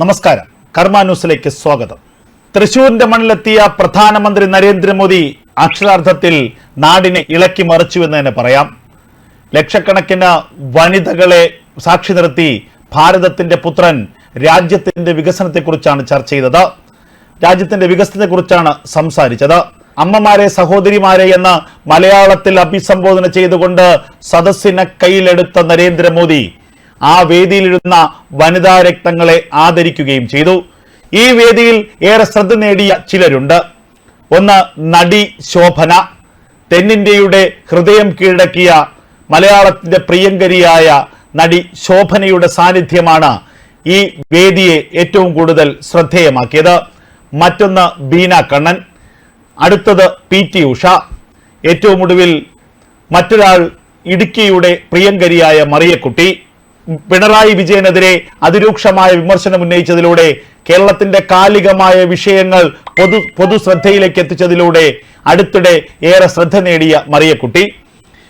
നമസ്കാരം. കർമ്മ ന്യൂസിലേക്ക് സ്വാഗതം. തൃശൂരിന്റെ മണ്ണിലെത്തിയ പ്രധാനമന്ത്രി നരേന്ദ്രമോദി അക്ഷരാർത്ഥത്തിൽ നാടിനെ ഇളക്കി മറിച്ചു എന്ന് തന്നെ പറയാം. ലക്ഷക്കണക്കിന് വനിതകളെ സാക്ഷി നിർത്തി ഭാരതത്തിന്റെ പുത്രൻ രാജ്യത്തിന്റെ വികസനത്തെക്കുറിച്ചാണ് ചർച്ച ചെയ്തത്. രാജ്യത്തിന്റെ വികസനത്തെക്കുറിച്ചാണ് സംസാരിച്ചത്. അമ്മമാരെ സഹോദരിമാരെ എന്ന് മലയാളത്തിൽ അഭിസംബോധന ചെയ്തുകൊണ്ട് സദസ്സിനെ കയ്യിലെടുത്ത നരേന്ദ്രമോദി ആ വേദിയിലിരുന്ന വനിതാ രക്തങ്ങളെ ആദരിക്കുകയും ചെയ്തു. ഈ വേദിയിൽ ഏറെ ശ്രദ്ധ നേടിയ ചിലരുണ്ട്. ഒന്ന് നടി ശോഭന. തെന്നിന്ത്യയുടെ ഹൃദയം കീഴടക്കിയ മലയാളത്തിന്റെ പ്രിയങ്കരിയായ നടി ശോഭനയുടെ സാന്നിധ്യമാണ് ഈ വേദിയെ ഏറ്റവും കൂടുതൽ ശ്രദ്ധേയമാക്കിയത്. മറ്റൊന്ന് ബീന കണ്ണൻ. അടുത്തത് പി ടി ഉഷ. ഏറ്റവും ഒടുവിൽ മറ്റൊരാൾ ഇടുക്കിയുടെ പ്രിയങ്കരിയായ മറിയക്കുട്ടി. പിണറായി വിജയനെതിരെ അതിരൂക്ഷമായ വിമർശനം ഉന്നയിച്ചതിലൂടെ കേരളത്തിന്റെ കാലികമായ വിഷയങ്ങൾ പൊതു പൊതു ശ്രദ്ധയിലേക്ക് എത്തിച്ചതിലൂടെ അടുത്തിടെ ഏറെ ശ്രദ്ധ നേടിയ മറിയക്കുട്ടി.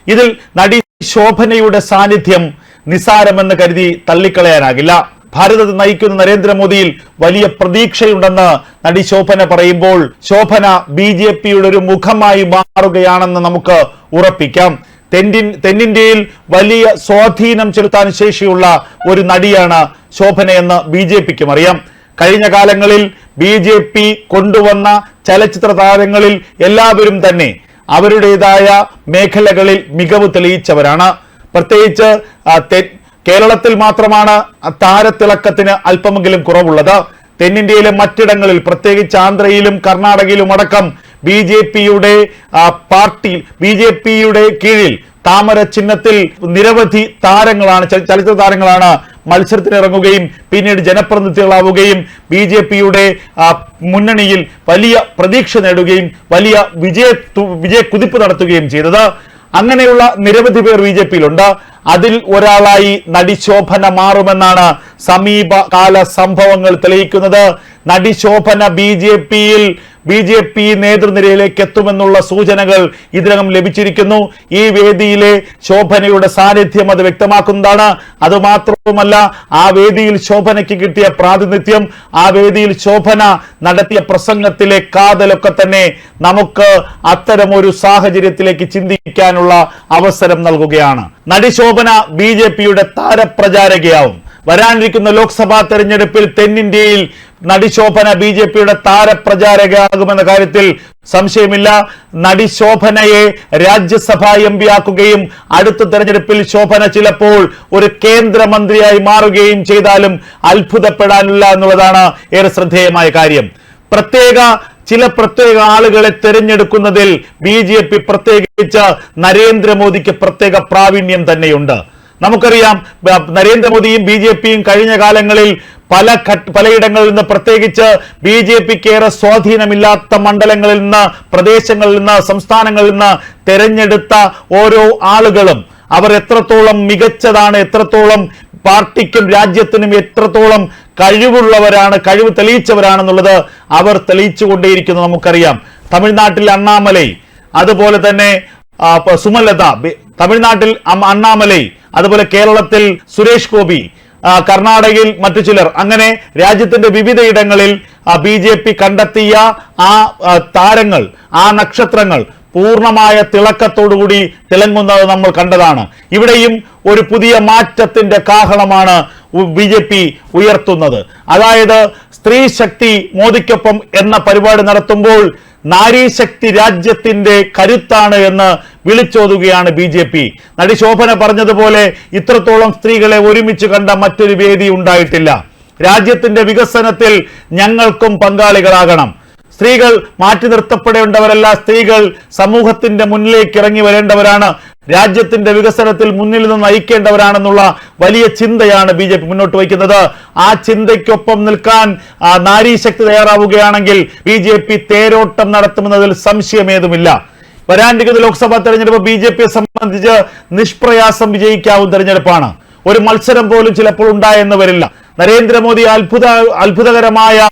ഇതിൽ നടി ശോഭനയുടെ സാന്നിധ്യം നിസാരമെന്ന് കരുതി തള്ളിക്കളയാനാകില്ല. ഭാരതത്തെ നയിക്കുന്ന നരേന്ദ്രമോദിയിൽ വലിയ പ്രതീക്ഷയുണ്ടെന്ന് നടി ശോഭന പറയുമ്പോൾ ശോഭന ബി ജെ പിയുടെ ഒരു മുഖമായി മാറുകയാണെന്ന് നമുക്ക് ഉറപ്പിക്കാം. തെന്നിൻ തെന്നിന്ത്യയിൽ വലിയ സ്വാധീനം ചെലുത്താൻ ശേഷിയുള്ള ഒരു നടിയാണ് ശോഭനയെന്ന് ബി ജെ പിക്കും അറിയാം. കഴിഞ്ഞ കാലങ്ങളിൽ ബി ജെ പി കൊണ്ടുവന്ന ചലച്ചിത്ര താരങ്ങളിൽ എല്ലാവരും തന്നെ അവരുടേതായ മേഖലകളിൽ മികവ് തെളിയിച്ചവരാണ്. പ്രത്യേകിച്ച് കേരളത്തിൽ മാത്രമാണ് താരത്തിളക്കത്തിന് അല്പമെങ്കിലും കുറവുള്ളത്. തെന്നിന്ത്യയിലെ മറ്റിടങ്ങളിൽ പ്രത്യേകിച്ച് ആന്ധ്രയിലും കർണാടകയിലും അടക്കം ബി ജെ പിയുടെ പാർട്ടി ബി ജെ പിയുടെ കീഴിൽ താമര ചിഹ്നത്തിൽ നിരവധി താരങ്ങളാണ് ചല- ചലച്ചിത്ര താരങ്ങളാണ് മത്സരത്തിനിറങ്ങുകയും പിന്നീട് ജനപ്രതിനിധികളാവുകയും ബി ജെ പിയുടെ മുന്നണിയിൽ വലിയ പ്രതീക്ഷ നേടുകയും വലിയ വിജയ വിജയ കുതിപ്പ് നടത്തുകയും ചെയ്തത്. അങ്ങനെയുള്ള നിരവധി പേർ ബി ജെ പിയിലുണ്ട്. അതിൽ ഒരാളായി നടി ശോഭന മാറുമെന്നാണ് സമീപകാല സംഭവങ്ങൾ തെളിയിക്കുന്നത്. നടി ശോഭന ബി ജെ പിയിൽ ബി ജെ പി നേതൃനിരയിലേക്ക് എത്തുമെന്നുള്ള സൂചനകൾ ഇതിനകം ലഭിച്ചിരിക്കുന്നു. ഈ വേദിയിലെ ശോഭനയുടെ സാന്നിധ്യം അത് വ്യക്തമാക്കുന്നതാണ്. അത് മാത്രവുമല്ല ആ വേദിയിൽ ശോഭനയ്ക്ക് കിട്ടിയ പ്രാതിനിധ്യം ആ വേദിയിൽ ശോഭന നടത്തിയ പ്രസംഗത്തിലെ കാതലൊക്കെ തന്നെ നമുക്ക് അത്തരമൊരു സാഹചര്യത്തിലേക്ക് ചിന്തിക്കാനുള്ള അവസരം നൽകുകയാണ്. നടി ശോഭന ബി ജെ പിയുടെ താരപ്രചാരകയാവും. വരാനിരിക്കുന്ന ലോക്സഭാ തെരഞ്ഞെടുപ്പിൽ തെന്നിന്ത്യയിൽ നടിശോഭന ബി ജെ പിയുടെ താരപ്രചാരകയാകുമെന്ന കാര്യത്തിൽ സംശയമില്ല. നടിശോഭനയെ രാജ്യസഭാ എം പി ആക്കുകയും അടുത്ത തെരഞ്ഞെടുപ്പിൽ ശോഭന ചിലപ്പോൾ ഒരു കേന്ദ്രമന്ത്രിയായി മാറുകയും ചെയ്താലും അത്ഭുതപ്പെടാനില്ല എന്നുള്ളതാണ് ഏറെ ശ്രദ്ധേയമായ കാര്യം. പ്രത്യേക ചില പ്രത്യേക ആളുകളെ തെരഞ്ഞെടുക്കുന്നതിൽ ബി ജെ പി പ്രത്യേകിച്ച് നരേന്ദ്രമോദിക്ക് പ്രത്യേക പ്രാവീണ്യം തന്നെയുണ്ട്. നമുക്കറിയാം നരേന്ദ്രമോദിയും ബി ജെ പിയും കഴിഞ്ഞ കാലങ്ങളിൽ പല പലയിടങ്ങളിൽ നിന്ന് പ്രത്യേകിച്ച് ബി ജെ പിക്ക് ഏറെ സ്വാധീനമില്ലാത്ത മണ്ഡലങ്ങളിൽ നിന്ന് പ്രദേശങ്ങളിൽ നിന്ന് സംസ്ഥാനങ്ങളിൽ നിന്ന് തെരഞ്ഞെടുത്ത ഓരോ ആളുകളും അവർ എത്രത്തോളം മികച്ചതാണ് എത്രത്തോളം പാർട്ടിക്കും രാജ്യത്തിനും എത്രത്തോളം കഴിവുള്ളവരാണ് കഴിവ് തെളിയിച്ചവരാണെന്നുള്ളത് അവർ തെളിയിച്ചുകൊണ്ടേയിരിക്കുന്നു നമുക്കറിയാം. തമിഴ്നാട്ടിൽ അണ്ണാമലൈ അതുപോലെ തന്നെ സുമലത തമിഴ്നാട്ടിൽ അണ്ണാമലൈ അതുപോലെ കേരളത്തിൽ സുരേഷ് ഗോപി കർണാടകയിൽ മറ്റു ചിലർ. അങ്ങനെ രാജ്യത്തിന്റെ വിവിധയിടങ്ങളിൽ ബി ജെ പി കണ്ടെത്തിയ ആ താരങ്ങൾ ആ നക്ഷത്രങ്ങൾ പൂർണമായ തിളക്കത്തോടുകൂടി തിളങ്ങുന്നത് നമ്മൾ കണ്ടതാണ്. ഇവിടെയും ഒരു പുതിയ മാറ്റത്തിന്റെ കാഹളമാണ് ബി ജെ പി ഉയർത്തുന്നത്. അതായത് സ്ത്രീ ശക്തി മോദിക്കൊപ്പം എന്ന പരിപാടി നടത്തുമ്പോൾ നാരീശക്തി രാജ്യത്തിന്റെ കരുത്താണ് എന്ന് വിളിച്ചോതുകയാണ് ബി ജെ പി നടി ശോഭന പറഞ്ഞതുപോലെ ഇത്രത്തോളം സ്ത്രീകളെ ഒരുമിച്ച് കണ്ട മറ്റൊരു വേദി ഉണ്ടായിട്ടില്ല. രാജ്യത്തിന്റെ വികസനത്തിൽ ഞങ്ങൾക്കും പങ്കാളികളാകണം. സ്ത്രീകൾ മാറ്റി നിർത്തപ്പെടേണ്ടവരല്ല സ്ത്രീകൾ സമൂഹത്തിന്റെ മുന്നിലേക്ക് ഇറങ്ങി വരേണ്ടവരാണ്. രാജ്യത്തിന്റെ വികസനത്തിൽ മുന്നിൽ നിന്ന് നയിക്കേണ്ടവരാണെന്നുള്ള വലിയ ചിന്തയാണ് ബി മുന്നോട്ട് വയ്ക്കുന്നത്. ആ ചിന്തയ്ക്കൊപ്പം നിൽക്കാൻ നാരീശക്തി തയ്യാറാവുകയാണെങ്കിൽ ബി തേരോട്ടം നടത്തുമെന്നതിൽ സംശയമേതുമില്ല. വരാനിരിക്കുന്ന ലോക്സഭാ തെരഞ്ഞെടുപ്പ് ബി ജെ പിയെ സംബന്ധിച്ച് നിഷ്പ്രയാസം വിജയിക്കാവുന്ന തെരഞ്ഞെടുപ്പാണ്. ഒരു മത്സരം പോലും ചിലപ്പോൾ ഉണ്ടായെന്ന് വരില്ല. നരേന്ദ്രമോദി അത്ഭുത അത്ഭുതകരമായ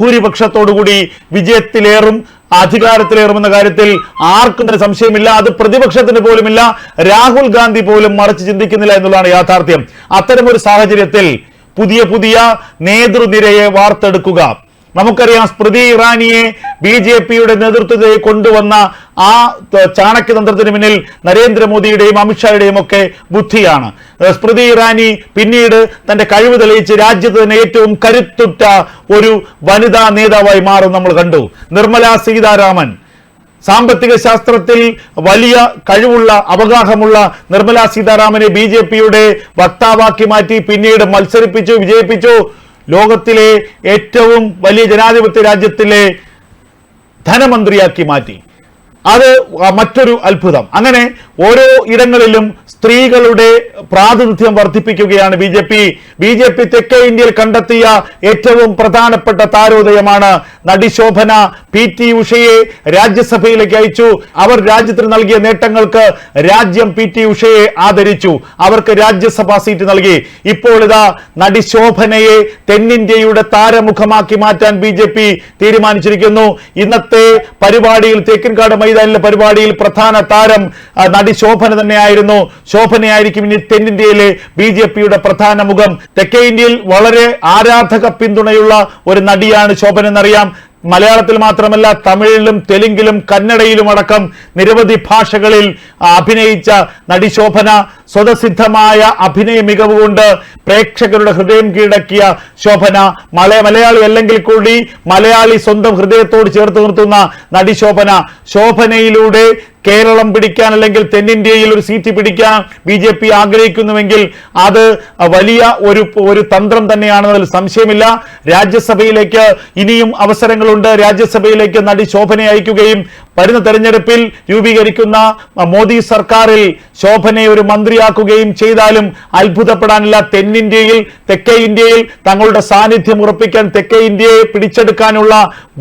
ഭൂരിപക്ഷത്തോടുകൂടി വിജയത്തിലേറും അധികാരത്തിലേറുമെന്ന കാര്യത്തിൽ ആർക്കും തന്നെ സംശയമില്ല. അത് പ്രതിപക്ഷത്തിന് പോലുമില്ല. രാഹുൽ ഗാന്ധി പോലും മറിച്ച് ചിന്തിക്കുന്നില്ല എന്നുള്ളതാണ് യാഥാർത്ഥ്യം. അത്തരമൊരു സാഹചര്യത്തിൽ പുതിയ പുതിയ നേതൃനിരയെ വാർത്തെടുക്കുക. നമുക്കറിയാം സ്മൃതി ഇറാനിയെ ബി ജെ പിയുടെ നേതൃത്വത്തിൽ കൊണ്ടുവന്ന ആ ചാണക്യ ചാണക്യതന്ത്രത്തിന് പിന്നിൽ നരേന്ദ്രമോദിയുടെയും അമിത്ഷായുടെയും ഒക്കെ ബുദ്ധിയാണ്. സ്മൃതി ഇറാനി പിന്നീട് തന്റെ കഴിവ് തെളിയിച്ച് രാജ്യത്ത് തന്നെ ഏറ്റവും കരുത്തുറ്റ ഒരു വനിതാ നേതാവായി മാറും നമ്മൾ കണ്ടു. നിർമ്മല സീതാരാമൻ. സാമ്പത്തിക ശാസ്ത്രത്തിൽ വലിയ കഴിവുള്ള അവഗാഹമുള്ള നിർമ്മല സീതാരാമനെ ബി ജെ പിയുടെ വക്താവാക്കി മാറ്റി പിന്നീട് മത്സരിപ്പിച്ചു വിജയിപ്പിച്ചു. ലോകത്തിലെ ഏറ്റവും വലിയ ജനാധിപത്യ രാജ്യത്തിലെ ധനമന്ത്രിയാക്കി മാറ്റി. അത് മറ്റൊരു അത്ഭുതം. അങ്ങനെ ഓരോ ഇടങ്ങളിലും സ്ത്രീകളുടെ പ്രാതിനിധ്യം വർദ്ധിപ്പിക്കുകയാണ് B J P. B J P തെക്കേ ഇന്ത്യയിൽ കണ്ടെത്തിയ ഏറ്റവും പ്രധാനപ്പെട്ട താരോദയമാണ് നടി ശോഭന പി ടി ഉഷയെ രാജ്യസഭയിലേക്ക് അയച്ചു. അവർ രാജ്യത്തിന് നൽകിയ നേട്ടങ്ങൾക്ക് രാജ്യം പി ടി ഉഷയെ ആദരിച്ചു. അവർക്ക് രാജ്യസഭാ സീറ്റ് നൽകി. ഇപ്പോൾ ഇതാ നടി ശോഭനയെ തെന്നിന്ത്യയുടെ താരമുഖമാക്കി മാറ്റാൻ ബി ജെ പി തീരുമാനിച്ചിരിക്കുന്നു. ഇന്നത്തെ പരിപാടിയിൽ തേക്കിൻകാട് മൈതാനിലെ പരിപാടിയിൽ പ്രധാന താരം ആ, നടി ശോഭന തന്നെയായിരുന്നു. ശോഭനയായിരിക്കും ഇനി തെന്നിന്ത്യയിലെ ബി ജെ പിയുടെ പ്രധാന മുഖം. തെക്കേ ഇന്ത്യയിൽ വളരെ ആരാധക പിന്തുണയുള്ള ഒരു നടിയാണ് ശോഭന എന്നറിയാം മലയാളത്തിൽ മാത്രമല്ല തമിഴിലും തെലുങ്കിലും കന്നഡയിലും അടക്കം നിരവധി ഭാഷകളിൽ അഭിനയിച്ച നടി ശോഭന സ്വതസിദ്ധമായ അഭിനയ മികവ് കൊണ്ട് പ്രേക്ഷകരുടെ ഹൃദയം കീഴടക്കിയ ശോഭന. മലയ മലയാളി അല്ലെങ്കിൽ കൂടി മലയാളി സ്വന്തം ഹൃദയത്തോട് ചേർത്ത് നിർത്തുന്ന നടി ശോഭന. ശോഭനയിലൂടെ കേരളം പിടിക്കാൻ അല്ലെങ്കിൽ തെന്നിന്ത്യയിൽ ഒരു സീറ്റ് പിടിക്കാൻ ബി ജെ പി ആഗ്രഹിക്കുന്നുവെങ്കിൽ അത് വലിയ ഒരു ഒരു തന്ത്രം തന്നെയാണെന്നതിൽ സംശയമില്ല. രാജ്യസഭയിലേക്ക് ഇനിയും അവസരങ്ങളുണ്ട്. രാജ്യസഭയിലേക്ക് നടി ശോഭനയെ അയക്കുകയും വരുന്ന തെരഞ്ഞെടുപ്പിൽ രൂപീകരിക്കുന്ന മോദി സർക്കാരിൽ ശോഭനയെ ഒരു മന്ത്രിയാക്കുകയും ചെയ്താലും അത്ഭുതപ്പെടാനില്ല. തെന്നിന്ത്യയിൽ തെക്കേ ഇന്ത്യയിൽ തങ്ങളുടെ സാന്നിധ്യം ഉറപ്പിക്കാൻ തെക്കേ ഇന്ത്യയെ പിടിച്ചെടുക്കാനുള്ള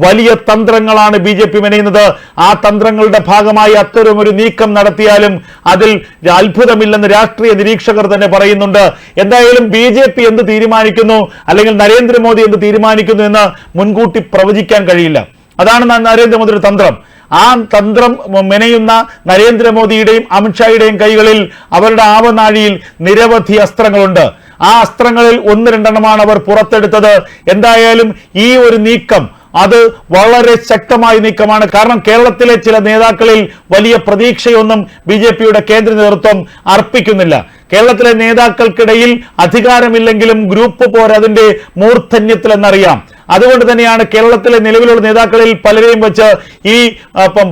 വലിയ തന്ത്രങ്ങളാണ് ബി ജെ പി മെനയുന്നത്. ആ തന്ത്രങ്ങളുടെ ഭാഗമായി അത്തരം ഒരു നീക്കം നടത്തിയാലും അതിൽ അത്ഭുതമില്ലെന്ന് രാഷ്ട്രീയ നിരീക്ഷകർ തന്നെ പറയുന്നുണ്ട്. എന്തായാലും ബി ജെ പി എന്ത് തീരുമാനിക്കുന്നു? അല്ലെങ്കിൽ നരേന്ദ്രമോദി എന്ത് തീരുമാനിക്കുന്നു എന്ന് മുൻകൂട്ടി പ്രവചിക്കാൻ കഴിയില്ല. അതാണ് നരേന്ദ്രമോദിയുടെ തന്ത്രം. ആ തന്ത്രം മെനയുന്ന നരേന്ദ്രമോദിയുടെയും അമിത്ഷായുടെയും കൈകളിൽ അവരുടെ ആവനാഴിയിൽ നിരവധി അസ്ത്രങ്ങളുണ്ട്. ആ അസ്ത്രങ്ങളിൽ ഒന്ന് രണ്ടെണ്ണമാണ് അവർ പുറത്തെടുത്തത്. എന്തായാലും ഈ ഒരു നീക്കം അത് വളരെ ശക്തമായ നീക്കമാണ്. കാരണം കേരളത്തിലെ ചില നേതാക്കളിൽ വലിയ പ്രതീക്ഷയൊന്നും ബി ജെ പിയുടെ കേന്ദ്ര നേതൃത്വം അർപ്പിക്കുന്നില്ല. കേരളത്തിലെ നേതാക്കൾക്കിടയിൽ അധികാരമില്ലെങ്കിലും ഗ്രൂപ്പ് പോരതിന്റെ മൂർധന്യത്തിലെന്നറിയാം. അതുകൊണ്ട് തന്നെയാണ് കേരളത്തിലെ നിലവിലുള്ള നേതാക്കളിൽ പലരെയും വെച്ച് ഈ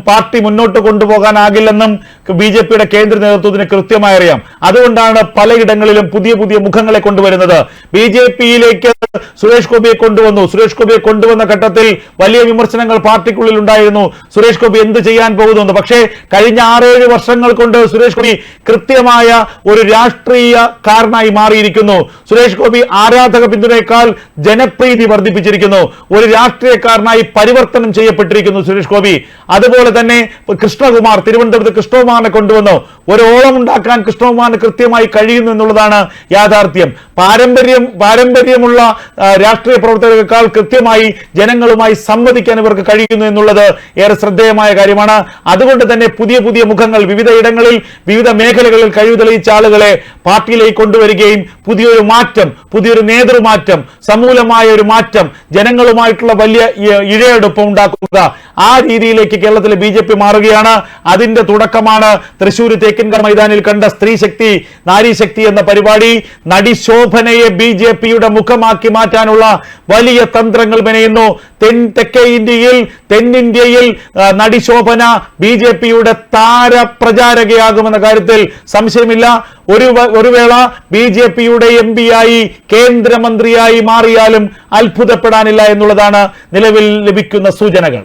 പാർട്ടി മുന്നോട്ട് കൊണ്ടുപോകാനാകില്ലെന്നും ബി ജെ പിയുടെ കേന്ദ്ര നേതൃത്വത്തിന് കൃത്യമായി അറിയാം. അതുകൊണ്ടാണ് പലയിടങ്ങളിലും പുതിയ പുതിയ മുഖങ്ങളെ കൊണ്ടുവരുന്നത്. ബി ജെ പിയിലേക്ക് സുരേഷ് ഗോപിയെ കൊണ്ടുവന്നു. സുരേഷ് ഗോപിയെ കൊണ്ടുവന്ന ഘട്ടത്തിൽ വലിയ വിമർശനങ്ങൾ പാർട്ടിക്കുള്ളിൽ ഉണ്ടായിരുന്നു. സുരേഷ് ഗോപി എന്ത് ചെയ്യാൻ പോകുന്നു? പക്ഷേ കഴിഞ്ഞ ആറേഴ് വർഷങ്ങൾ കൊണ്ട് സുരേഷ് ഗോപി കൃത്യമായ ഒരു രാഷ്ട്രീയക്കാരനായി മാറിയിരിക്കുന്നു. സുരേഷ് ഗോപി ആരാധക പിന്തുണയേക്കാൾ ജനപ്രീതി വർദ്ധിപ്പിച്ചിരിക്കുന്നു. ഒരു രാഷ്ട്രീയക്കാരനായി പരിവർത്തനം ചെയ്യപ്പെട്ടിരിക്കുന്നു സുരേഷ് ഗോപി. അതുപോലെ തന്നെ കൃഷ്ണകുമാർ തിരുവനന്തപുരത്ത് കൃഷ്ണകുമാറിനെ കൊണ്ടുവന്നു. ഒരു ഓളം ഉണ്ടാക്കാൻ കൃഷ്ണകുമാറിന് കൃത്യമായി കഴിയുന്നു എന്നുള്ളതാണ് യാഥാർത്ഥ്യം. പാരമ്പര്യം പാരമ്പര്യമുള്ള രാഷ്ട്രീയ പ്രവർത്തകരെക്കാൾ കൃത്യമായി ജനങ്ങളുമായി സംവദിക്കാൻ ഇവർക്ക് കഴിയുന്നു എന്നുള്ളത് ഏറെ ശ്രദ്ധേയമായ കാര്യമാണ്. അതുകൊണ്ട് തന്നെ പുതിയ പുതിയ മുഖങ്ങൾ വിവിധ ഇടങ്ങളിൽ വിവിധ മേഖലകളിൽ കഴിവ് തെളിയിച്ച ആളുകളെ പാർട്ടിയിലേക്ക് കൊണ്ടുവരികയും പുതിയൊരു മാറ്റം പുതിയൊരു നേതൃമാറ്റം സമൂലമായ ഒരു മാറ്റം ജനങ്ങളുമായിട്ടുള്ള വലിയ ഇഴയെടുപ്പ് ഉണ്ടാക്കുക. ആ രീതിയിലേക്ക് കേരളത്തിലെ ബി ജെ പി മാറുകയാണ്. അതിന്റെ തുടക്കമാണ് തൃശ്ശൂർ തേക്കിൻകർ മൈതാനിൽ കണ്ട സ്ത്രീ ശക്തി നാരി ശക്തി എന്ന പരിപാടി. നടി ശോഭനയെ ബി ജെ പിയുടെ മുഖമാക്കി മാറ്റാനുള്ള വലിയ തന്ത്രങ്ങൾ മെനയുന്നു. തെൻ തെക്കേ ഇന്ത്യയിൽ തെന്നിന്ത്യയിൽ നടി ശോഭന ബി ജെ പിയുടെ താരപ്രചാരകയാകുമെന്ന കാര്യത്തിൽ സംശയമില്ല. ഒരു ഒരു വേള ബി ജെ പിയുടെ എം ആയി കേന്ദ്രമന്ത്രിയായി മാറിയാലും അത്ഭുതപ്പെടാനില്ല എന്നുള്ളതാണ് നിലവിൽ ലഭിക്കുന്ന സൂചനകൾ.